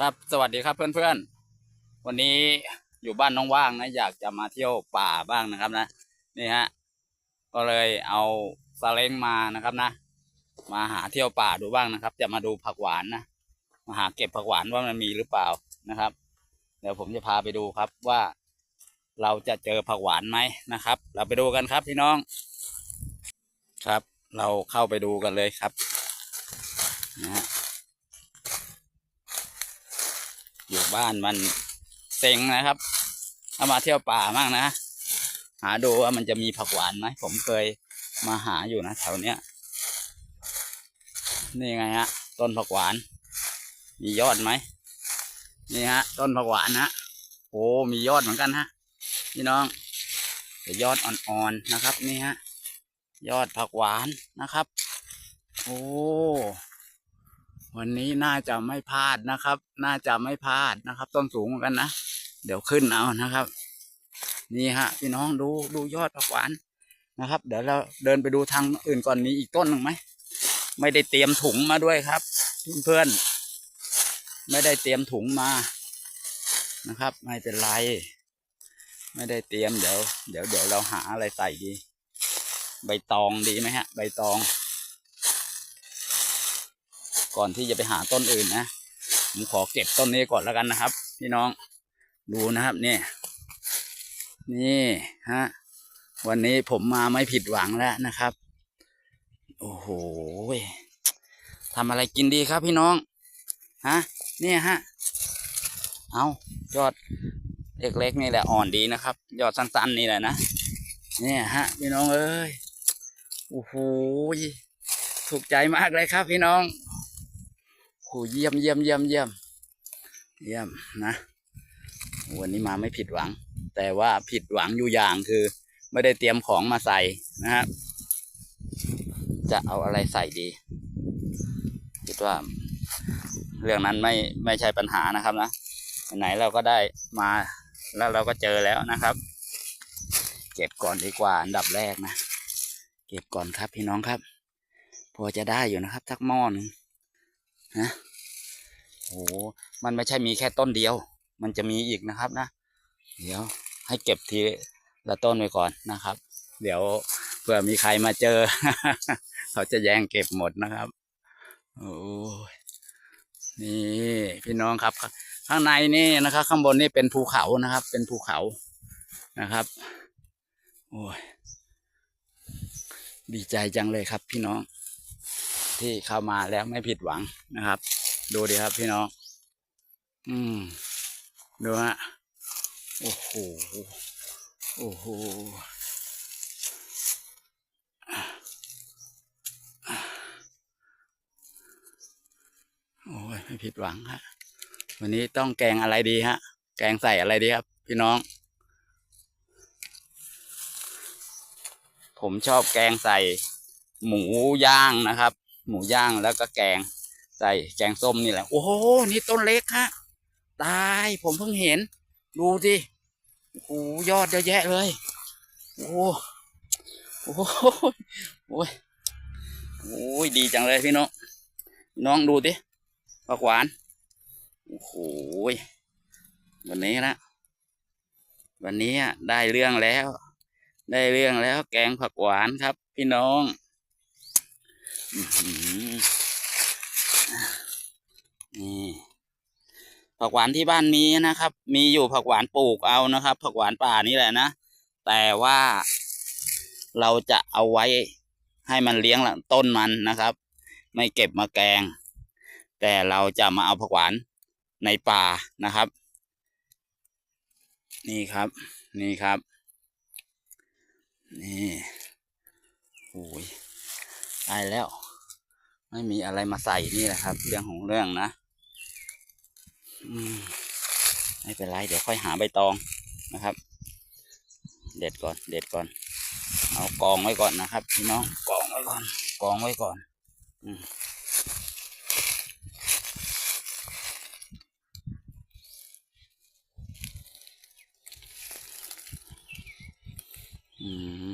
ครับสวัสดีครับเพื่อนๆ วันนี้อยู่บ้านน้องว่างนะอยากจะมาเที่ยวป่าบ้างนะครับนะนี่ฮะก็เลยเอาซาเล้งมานะครับนะ มาหาเที่ยวป่าดูบ้างนะครับ จะมาดูผักหวานนะมาหาเก็บผักหวานว่ามันมีหรือเปล่านะครับ เดี๋ยวผมจะพาไปดูครับว่า เราจะเจอผักหวานไหมนะครับ เราไปดูกันครับพี่น้อง ครับ เราเข้าไปดูกันเลยครับนะฮะ อยู่ บ้านมันเซ็งนะครับถ้ามาเที่ยวป่ามากนะ หาดูว่ามันจะมีผักหวานไหมผมเคยมาหาอยู่นะแถวเนี้ยนี่ไงฮะ ต้นผักหวาน มียอดไหมนี่ฮะ ต้นผักหวานฮะโอ้มียอดเหมือนกันฮะพี่น้องยอดอ่อนๆนะครับ นี่ฮะ ยอดผักหวานนะครับ โอ้ วันนี้น่าจะไม่พลาดนะครับ น่าจะไม่พลาดนะครับ ต้นสูงเหมือนกันนะ เดี๋ยวขึ้นเอานะครับ นี่ฮะ พี่น้องดูดูยอดผักหวานนะครับ เดี๋ยวเราเดินไปดูทางอื่นก่อนมีอีกต้นหนึ่งไหม ไม่ได้เตรียมถุงมาด้วยครับ เพื่อนๆไม่ได้เตรียมถุงมานะครับ ไม่เป็นไร ไม่ได้เตรียมเดี๋ยว เดี๋ยวเดี๋ยวเราหาอะไรใส่ดี ใบตองดีไหมฮะ ใบตอง ก่อนที่จะไปหาต้นอื่นนะผมขอเก็บต้นนี้ก่อนแล้วกันนะครับ พี่น้องดูนะครับเนี่ยนี่ฮะวันนี้ผมมาไม่ผิดหวังแล้วนะครับ โอ้โหทำอะไรกินดีครับพี่น้องฮะเนี่ยฮะเอายอดเล็กๆนี่แหละอ่อนดีนะครับ ยอดสั้นๆนี่แหละนะเนี่ยฮะ พี่น้องเอ้ยโอ้โหถูกใจมากเลยครับพี่น้อง โอ้เยี่ยมเยี่ยมเยี่ยมเยี่ยมเยี่ยมนะ วันนี้มาไม่ผิดหวัง แต่ว่าผิดหวังอยู่อย่างคือ ไม่ได้เตรียมของมาใส่นะครับ จะเอาอะไรใส่ดี คิดว่า เรื่องนั้นไม่ไม่ใช่ปัญหานะครับนะไหนเราก็ได้มาแล้วเราก็เจอแล้วนะครับ เก็บก่อนดีกว่าอันดับแรกนะ เก็บก่อนครับพี่น้องครับ พอจะได้อยู่นะครับสักหม้อหนึ่ง นะโอ้มันไม่ใช่มีแค่ต้นเดียว มันจะมีอีกนะครับนะ เดี๋ยวให้เก็บทีละต้นไปก่อนนะครับ เดี๋ยวเผื่อมีใครมาเจอ เขาจะแย่งเก็บหมดนะครับโอ้นี่พี่น้องครับ ข้างในนี่นะครับ ข้างบนนี่เป็นภูเขานะครับ เป็นภูเขานะครับ โอ้ยดีใจจังเลยครับพี่น้อง ที่เข้ามาแล้วไม่ผิดหวังนะครับ ดูดิครับพี่น้อง อืม ดูฮะ โอ้โห โอ้โห โอ้ยไม่ผิดหวังฮะ วันนี้ต้องแกงอะไรดีฮะ แกงใส่อะไรดีครับพี่น้อง ผมชอบแกงใส่หมูย่างนะครับ หมูย่างแล้วก็แกง ใส่แกงส้มนี่แหละ โอ้โห นี่ต้นเล็กฮะ ตายผมเพิ่งเห็น ดูดิโอ้โหยอดเยอะแยะเลย โอ้โหโอ้โหโอ้ยโอ้ยดีจังเลยพี่น้อง น้องดูดิผักหวาน โอ้โหวันนี้นะวันนี้ได้เรื่องแล้ว ได้เรื่องแล้วแกงผักหวานครับ พี่น้อง นี่ผักหวานที่บ้านมีนะครับ มีอยู่ผักหวานปลูกเอานะครับ ผักหวานป่านี่แหละนะ แต่ว่าเราจะเอาไว้ให้มันเลี้ยงต้นมันนะครับ ไม่เก็บมาแกง แต่เราจะมาเอาผักหวานในป่านะครับ นี่ครับ นี่ครับ นี่โอ้ยตายแล้ว ไม่มีอะไรมาใส่นี่แหละครับ เรื่องของเรื่องนะอืมไม่เป็นไร เดี๋ยวค่อยหาใบตองนะครับ เด็ดก่อน เด็ดก่อน เอากองไว้ก่อนนะครับพี่น้องกองไว้ก่อน กองไว้ก่อน อืมอืม